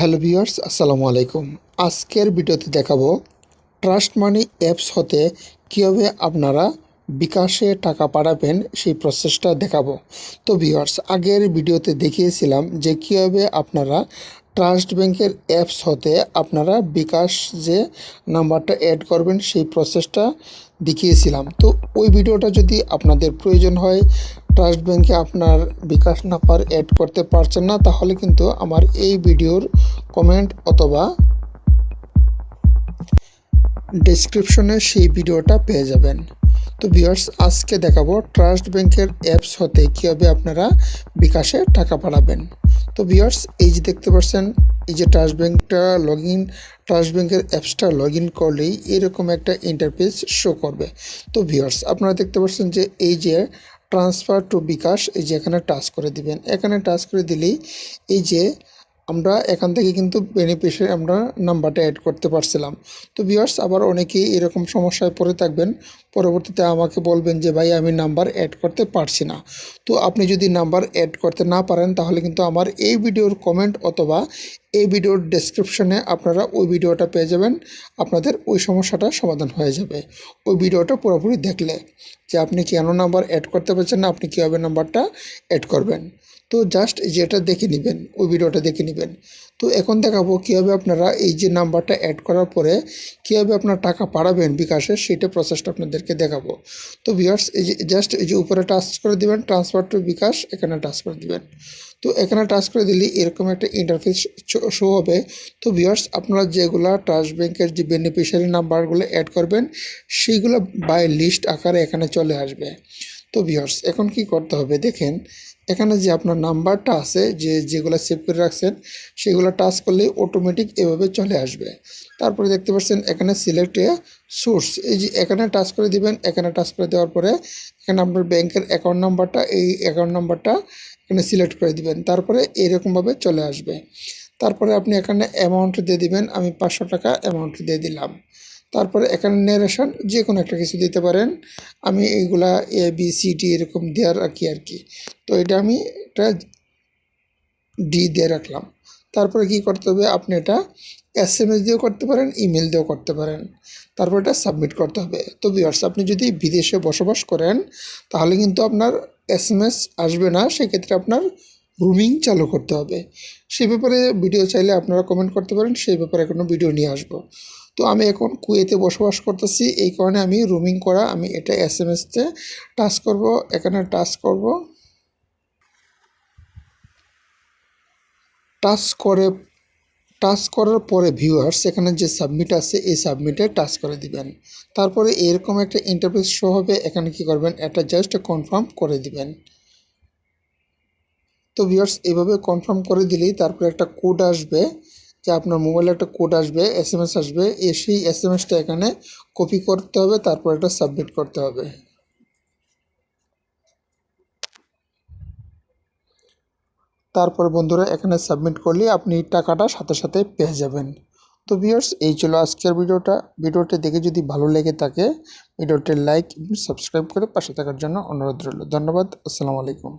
Hello viewers, আসসালামু আলাইকুম। আজকের ভিডিওতে দেখাবো ট্রাস্ট মানি অ্যাপস হতে কীভাবে আপনারা বিকাশে টাকা পাঠাবেন সেই প্রসেসটা দেখাবো। তো ভিউয়ার্স, আগের ভিডিওতে দেখিয়েছিলাম যে কীভাবে আপনারা ট্রাস্ট ব্যাংকের অ্যাপস হতে আপনারা বিকাশ যে নাম্বারটা অ্যাড করবেন সেই প্রসেসটা দেখিয়েছিলাম। তো ওই ভিডিওটা যদি আপনাদের প্রয়োজন হয় ট্রাস্ট ব্যাংকে আপনার বিকাশ নাম্বার অ্যাড করতে পারছেন না, তাহলে কিন্তু আমার এই ভিডিওর কমেন্ট অথবা ডেসক্রিপশনে সেই ভিডিওটা পেয়ে যাবেন। তো ভিউয়ার্স আজকে দেখাবো ট্রাস্ট ব্যাংকের অ্যাপস হতে কীভাবে আপনারা বিকাশে টাকা পাঠাবেন তো ভিউয়ার্স এই যে দেখতে পাচ্ছেন, এই যে ট্রাস্ট ব্যাংকটা লগ ইন ট্রাস্ট ব্যাংকের অ্যাপসটা লগ ইন করলেই এরকম একটা ইন্টারফেস শো করবে। তো ভিউয়ার্স আপনারা দেখতে পাচ্ছেন যে এই যে ট্রান্সফার টু বিকাশ, এই যে এখানে টাচ করে দিবেন। এখানে টাচ করে দিলেই এই যে আমরা এখান থেকে কিন্তু বেনিফিশিয়ারি আমরা নাম্বারটা অ্যাড করতে পারছিলাম। তো ভিউয়ার্স আবার অনেকেই এরকম সমস্যায় পড়ে থাকবেন। পরবর্তীতে আমাকে বলবেন যে, ভাই, আমি নাম্বার অ্যাড করতে পারছি না। তো আপনি যদি নাম্বার অ্যাড করতে না পারেন, তাহলে কিন্তু আমার এই ভিডিওর কমেন্ট অথবা এই ভিডিওর ডেসক্রিপশনে আপনারা ওই ভিডিওটা পেয়ে যাবেন। আপনাদের ওই সমস্যাটা সমাধান হয়ে যাবে। ওই ভিডিওটা পুরোপুরি দেখলে যে, আপনি কেন নাম্বার অ্যাড করতে পারছেন না? আপনি কীভাবে নাম্বারটা অ্যাড করবেন? তো জাস্ট যেটা দেখে নেবেন, ওই ভিডিওটা দেখে নেবেন। তো এখন দেখাবো কীভাবে আপনারা এই যে নাম্বারটা অ্যাড করার পরে কীভাবে আপনার টাকা পাঠাবেন বিকাশে সেটা প্রসেসটা আপনাদেরকে দেখাবো। তো ভিউয়ার্স এই যে জাস্ট এই যে উপরে টাচ করে দিবেন ট্রান্সফার টু বিকাশ, এখানে টাচ করে দিবেন। তো এখানে টাচ করে দিলে এরকম একটা ইন্টারফেস শো হবে। তো ভিউয়ার্স আপনারা যেগুলা ট্রাস্ট ব্যাংকের যে বেনিফিশিয়ারি নাম্বারগুলো অ্যাড করবেন, সেইগুলো বাই লিস্ট আকারে এখানে চলে আসবে। তো ভিউয়ার্স এখন কি করতে হবে? দেখেন, এখানে যে আপনার নাম্বারটা আছে, যে যেগুলো সেভ করে রাখছেন, সেগুলো টাচ করলেই অটোমেটিক এভাবে চলে আসবে। তারপরে দেখতে পাচ্ছেন, এখানে সিলেক্ট এ সোর্স এই যে এখানে টাচ করে দিবেন, এখানে টাচ করে দেওয়ার পরে এখানে আপনার ব্যাংকের অ্যাকাউন্ট নাম্বারটা এই অ্যাকাউন্ট নাম্বারটা এখানে সিলেক্ট করে দিবেন। তারপরে এরকমভাবে চলে আসবে। তারপরে আপনি এখানে অ্যামাউন্ট দিয়ে দিবেন, আমি পাঁচশো টাকা অ্যামাউন্ট দিয়ে দিলাম। তারপরে এখানে নেরেশন যে কোনো একটা কিছু দিতে পারেন। আমি এইগুলা এ বি সি ডি এরকম দেওয়ার রাখি আর কি। তো এটা আমি একটা ডি দিয়ে রাখলাম। তারপরে কি করতে হবে? আপনি এটা এস এম এস দিয়েও করতে পারেন ইমেল দিয়েও করতে পারেন। তারপর এটা সাবমিট করতে হবে। তো ভিউয়ার্স আপনি যদি বিদেশে বসবাস করেন, তাহলে কিন্তু আপনার এস এম এস আসবে না। সেক্ষেত্রে আপনার রুমিং চালু করতে হবে। সেই ব্যাপারে ভিডিও চাইলে আপনারা কমেন্ট করতে পারেন। সেই ব্যাপারে কোনো ভিডিও নিয়ে আসব। তো আমি এখন কুয়েতে বসবাস করতেছি। এই কারণে আমি রুমিং করা, আমি এটা এস এম এসতে টাচ করব। এখানে টাচ করব। টাচ করে টাচ করার পরে ভিউয়ার্স এখানে যে সাবমিট আছে, এই সাবমিটে টাচ করে দিবেন। তারপরে এরকম একটা ইন্টারফেস শো হবে, এখানে কি করবেন? এটা জাস্ট কনফার্ম করে দিবেন। তো ভিউয়ার্স এভাবে কনফার্ম করে দিলেই তারপরে একটা কোড আসবে। যে আপনার মোবাইলে একটা কোড আসবে এস এম এস আসবে সেই এস এম এসটা এখানে কপি করতে হবে, তারপর এটা সাবমিট করতে হবে। তারপর বন্ধুরা, এখানে সাবমিট করলে আপনি টাকাটা সাথে সাথে পেয়ে যাবেন। তো ভিউয়ার্স এই ছিল আজকের ভিডিওটা। ভিডিওটা দেখে যদি ভালো লেগে থাকে ভিডিওটি লাইক সাবস্ক্রাইব করে পাশে থাকার জন্য অনুরোধ রইল। ধন্যবাদ, আসসালামু আলাইকুম।